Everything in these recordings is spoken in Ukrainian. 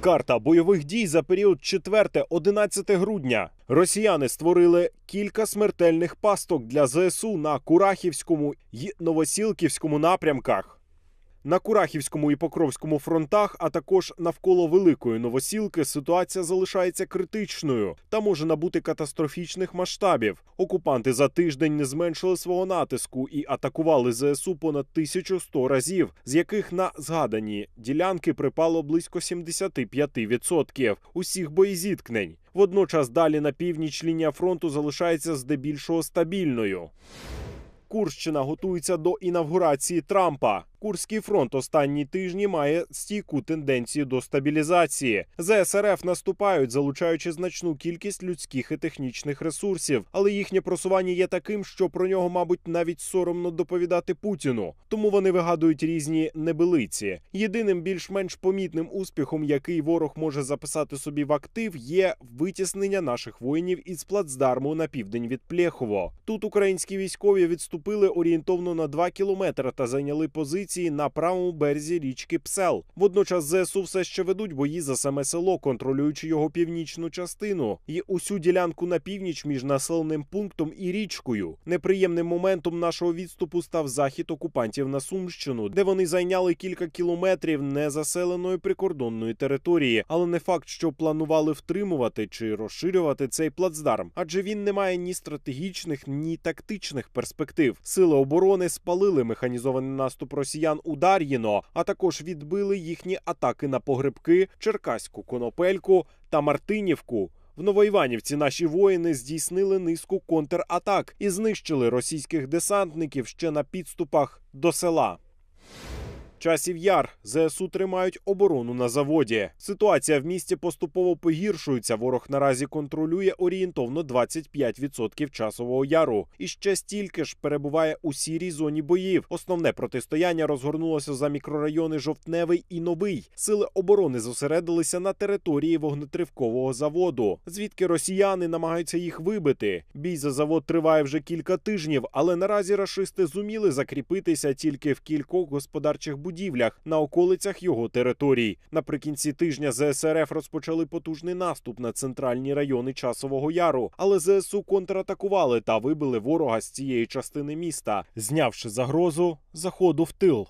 Карта бойових дій за період 4-11 грудня. Росіяни створили кілька смертельних пасток для ЗСУ на Курахівському й Новосілківському напрямках. На Курахівському і Покровському фронтах, а також навколо Великої Новосілки, ситуація залишається критичною та може набути катастрофічних масштабів. Окупанти за тиждень не зменшили свого натиску і атакували ЗСУ понад 1100 разів, з яких на згадані ділянки припало близько 75% усіх боєзіткнень. Водночас далі на північ лінія фронту залишається здебільшого стабільною. Курщина готується до інавгурації Трампа. Курський фронт останні тижні має стійку тенденцію до стабілізації. ЗСРФ наступають, залучаючи значну кількість людських і технічних ресурсів, але їхнє просування є таким, що про нього, мабуть, навіть соромно доповідати Путіну. Тому вони вигадують різні небилиці. Єдиним більш-менш помітним успіхом, який ворог може записати собі в актив, є витіснення наших воїнів із плацдарму на південь від Плєхово. Тут українські військові відступили орієнтовно на 2 кілометри та зайняли позиції на правому березі річки Псел. Водночас ЗСУ все ще ведуть бої за саме село, контролюючи його північну частину і усю ділянку на північ між населеним пунктом і річкою. Неприємним моментом нашого відступу став захід окупантів на Сумщину, де вони зайняли кілька кілометрів незаселеної прикордонної території, але не факт, що планували втримувати чи розширювати цей плацдарм, адже він не має ні стратегічних, ні тактичних перспектив. Сили оборони спалили механізований наступ росіян у Дар'їно, а також відбили їхні атаки на погребки, Черкаську конопельку та Мартинівку. В Новоіванівці наші воїни здійснили низку контратак і знищили російських десантників ще на підступах до села. Часів яр ЗСУ тримають оборону на заводі. Ситуація в місті поступово погіршується. Ворог наразі контролює орієнтовно 25% часового яру, і ще стільки ж перебуває у сірій зоні боїв. Основне протистояння розгорнулося за мікрорайони Жовтневий і Новий. Сили оборони зосередилися на території вогнетривкового заводу, звідки росіяни намагаються їх вибити. Бій за завод триває вже кілька тижнів, але наразі рашисти зуміли закріпитися тільки в кількох господарчих будівлях будівлях на околицях його територій. Наприкінці тижня ЗСРФ розпочали потужний наступ на центральні райони часового яру, але ЗСУ контратакували та вибили ворога з цієї частини міста, знявши загрозу заходу в тил.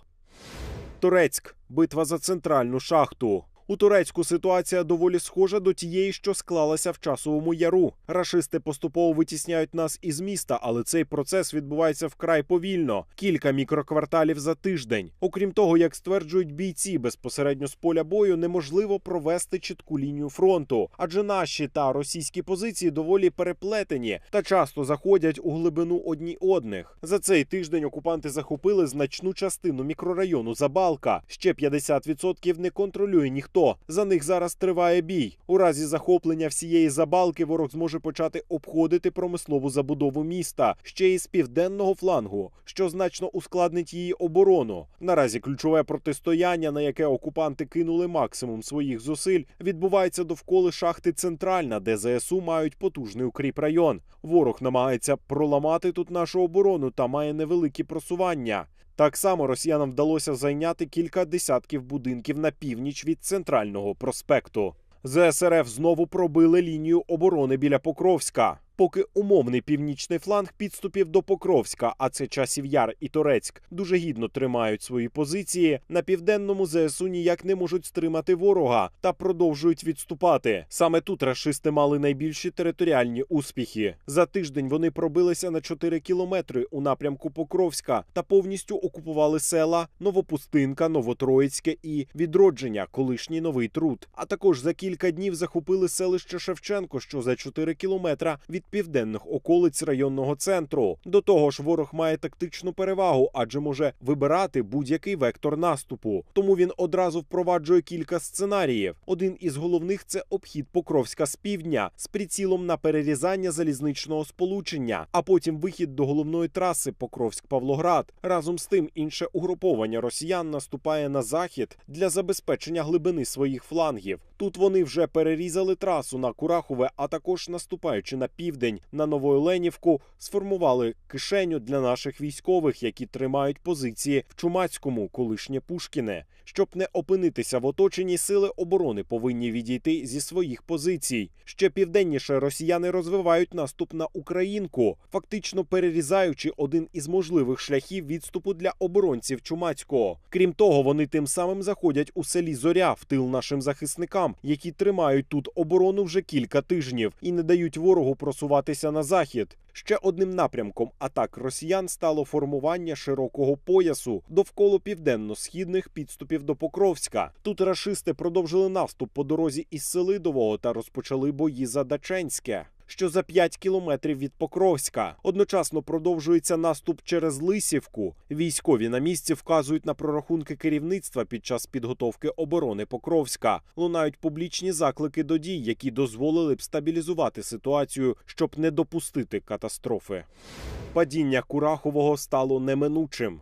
Турецьк битва за центральну шахту. У Турецьку ситуація доволі схожа до тієї, що склалася в часовому яру. Рашисти поступово витісняють нас із міста, але цей процес відбувається вкрай повільно кілька мікрокварталів за тиждень. Окрім того, як стверджують бійці, безпосередньо з поля бою неможливо провести чітку лінію фронту, адже наші та російські позиції доволі переплетені та часто заходять у глибину одні одних. За цей тиждень окупанти захопили значну частину мікрорайону Забалка. Ще 50% не контролює ніхто. За них зараз триває бій. У разі захоплення всієї забалки ворог зможе почати обходити промислову забудову міста ще й з південного флангу, що значно ускладнить її оборону. Наразі ключове протистояння, на яке окупанти кинули максимум своїх зусиль, відбувається довкола шахти Центральна, де ЗСУ мають потужний укріп район. Ворог намагається проламати тут нашу оборону та має невеликі просування. Так само росіянам вдалося зайняти кілька десятків будинків на північ від центрального проспекту. ЗСРФ знову пробили лінію оборони біля Покровська. Поки умовний північний фланг підступів до Покровська, а це часів Яр і Торецьк, дуже гідно тримають свої позиції. На південному ЗСУ ніяк не можуть стримати ворога та продовжують відступати. Саме тут рашисти мали найбільші територіальні успіхи. За тиждень вони пробилися на 4 кілометри у напрямку Покровська та повністю окупували села Новопустинка, Новотроїцьке і Відродження, колишній новий труд. А також за кілька днів захопили селище Шевченко, що за 4 кілометра від південних околиць районного центру. До того ж, ворог має тактичну перевагу, адже може вибирати будь-який вектор наступу. Тому він одразу впроваджує кілька сценаріїв. Один із головних це обхід Покровська з півдня з прицілом на перерізання залізничного сполучення, а потім вихід до головної траси Покровськ-Павлоград. Разом з тим, інше угруповання росіян наступає на захід для забезпечення глибини своїх флангів. Тут вони вже перерізали трасу на Курахове, а також наступаючи на південь на Новоюленівку, сформували кишеню для наших військових, які тримають позиції в Чумацькому, колишнє Пушкіне. Щоб не опинитися в оточенні, сили оборони повинні відійти зі своїх позицій. Ще південніше росіяни розвивають наступ на Українку, фактично перерізаючи один із можливих шляхів відступу для оборонців Чумацького. Крім того, вони тим самим заходять у селі Зоря в тил нашим захисникам, які тримають тут оборону вже кілька тижнів і не дають ворогу просуватися на захід. Ще одним напрямком атак росіян стало формування широкого поясу довкола південно-східних підступів до Покровська. Тут рашисти продовжили наступ по дорозі із Селидового та розпочали бої за Даченське. Що за 5 кілометрів від Покровська одночасно продовжується наступ через Лисівку. Військові на місці вказують на прорахунки керівництва під час підготовки оборони Покровська. Лунають публічні заклики до дій, які дозволили б стабілізувати ситуацію, щоб не допустити катастрофи. Падіння Курахового стало неминучим.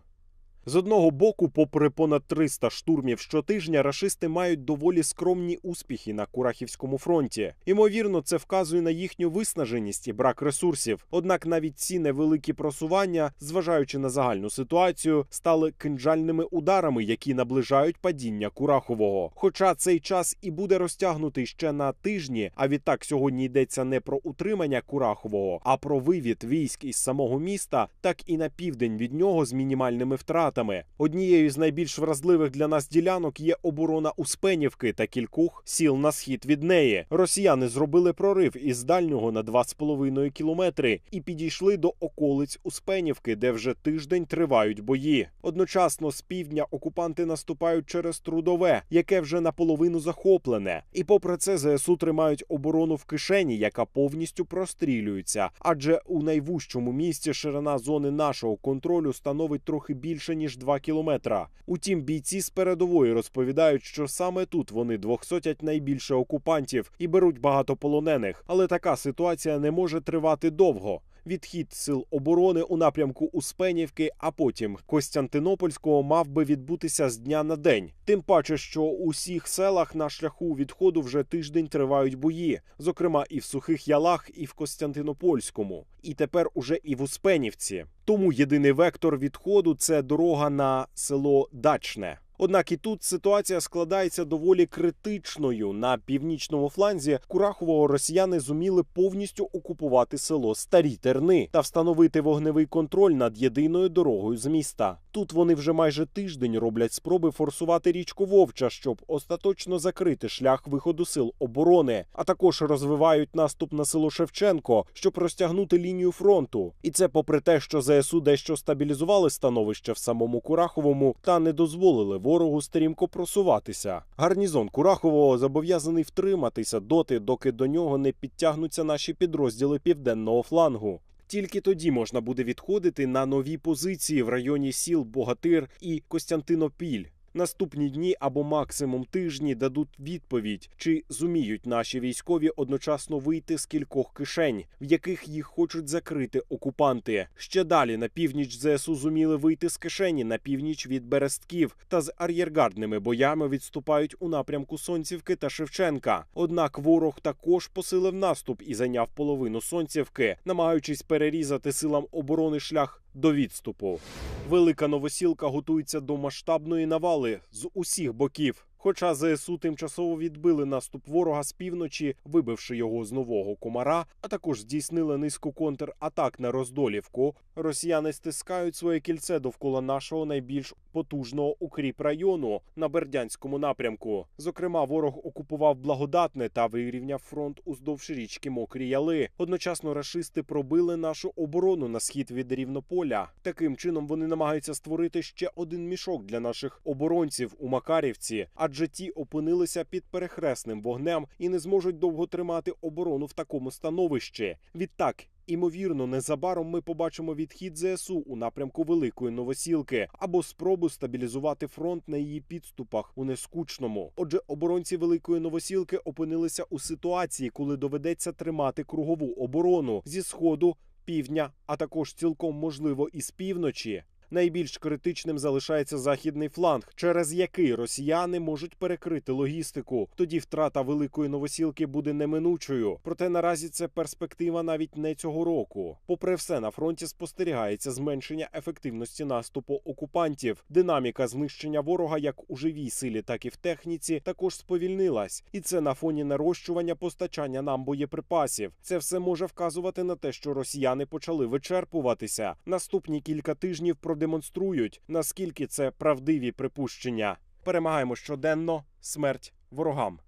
З одного боку, попри понад 300 штурмів щотижня, рашисти мають доволі скромні успіхи на Курахівському фронті. Ймовірно, це вказує на їхню виснаженість і брак ресурсів. Однак навіть ці невеликі просування, зважаючи на загальну ситуацію, стали кинджальними ударами, які наближають падіння Курахового. Хоча цей час і буде розтягнутий ще на тижні, а відтак сьогодні йдеться не про утримання Курахового, а про вивід військ із самого міста, так і на південь від нього з мінімальними втратами. Однією з найбільш вразливих для нас ділянок є оборона Успенівки та кількох сіл на схід від неї. Росіяни зробили прорив із дальнього на 2,5 кілометри і підійшли до околиць Успенівки, де вже тиждень тривають бої. Одночасно з півдня окупанти наступають через трудове, яке вже наполовину захоплене. І попри це ЗСУ тримають оборону в кишені, яка повністю прострілюється. Адже у найвужчому місці ширина зони нашого контролю становить трохи більше ніж 2 кілометра. Утім, бійці з передової розповідають, що саме тут вони двохсотять найбільше окупантів і беруть багато полонених. Але така ситуація не може тривати довго. Відхід сил оборони у напрямку Успенівки, а потім Костянтинопольського мав би відбутися з дня на день. Тим паче, що у усіх селах на шляху відходу вже тиждень тривають бої, зокрема і в сухих ялах, і в Костянтинопольському, і тепер уже і в Успенівці. Тому єдиний вектор відходу це дорога на село Дачне. Однак і тут ситуація складається доволі критичною. На північному фланзі Курахового росіяни зуміли повністю окупувати село Старі Терни та встановити вогневий контроль над єдиною дорогою з міста. Тут вони вже майже тиждень роблять спроби форсувати річку Вовча, щоб остаточно закрити шлях виходу сил оборони, а також розвивають наступ на село Шевченко, щоб розтягнути лінію фронту. І це попри те, що ЗСУ дещо стабілізували становище в самому Кураховому та не дозволили ворогу стрімко просуватися. Гарнізон Курахового зобов'язаний втриматися доти, доки до нього не підтягнуться наші підрозділи південного флангу. Тільки тоді можна буде відходити на нові позиції в районі сіл Богатир і Костянтинопіль. Наступні дні або максимум тижні дадуть відповідь, чи зуміють наші військові одночасно вийти з кількох кишень, в яких їх хочуть закрити окупанти. Ще далі на північ ЗСУ зуміли вийти з кишені на північ від Берестків та з ар'єргардними боями відступають у напрямку Сонцівки та Шевченка. Однак ворог також посилив наступ і зайняв половину Сонцівки, намагаючись перерізати силам оборони шлях до відступу. Велика новосілка готується до масштабної навали з усіх боків. Хоча ЗСУ тимчасово відбили наступ ворога з півночі, вибивши його з нового комара, а також здійснили низку контратак на роздолівку. Росіяни стискають своє кільце довкола нашого найбільш потужного укріп району на Бердянському напрямку. Зокрема, ворог окупував благодатне та вирівняв фронт уздовж річки Мокрі Яли. Одночасно рашисти пробили нашу оборону на схід від Рівнополя. Таким чином вони намагаються створити ще один мішок для наших оборонців у Макарівці, адже ті опинилися під перехресним вогнем і не зможуть довго тримати оборону в такому становищі. Відтак. Імовірно, незабаром ми побачимо відхід ЗСУ у напрямку Великої Новосілки або спробу стабілізувати фронт на її підступах у нескучному. Отже, оборонці Великої Новосілки опинилися у ситуації, коли доведеться тримати кругову оборону зі сходу, півдня, а також цілком можливо із півночі. Найбільш критичним залишається західний фланг, через який росіяни можуть перекрити логістику. Тоді втрата великої новосілки буде неминучою. Проте наразі це перспектива навіть не цього року. Попри все, на фронті спостерігається зменшення ефективності наступу окупантів. Динаміка знищення ворога як у живій силі, так і в техніці також сповільнилась, і це на фоні нарощування постачання нам боєприпасів. Це все може вказувати на те, що росіяни почали вичерпуватися. Наступні кілька тижнів продемонструють, наскільки це правдиві припущення. Перемагаємо щоденно. Смерть ворогам.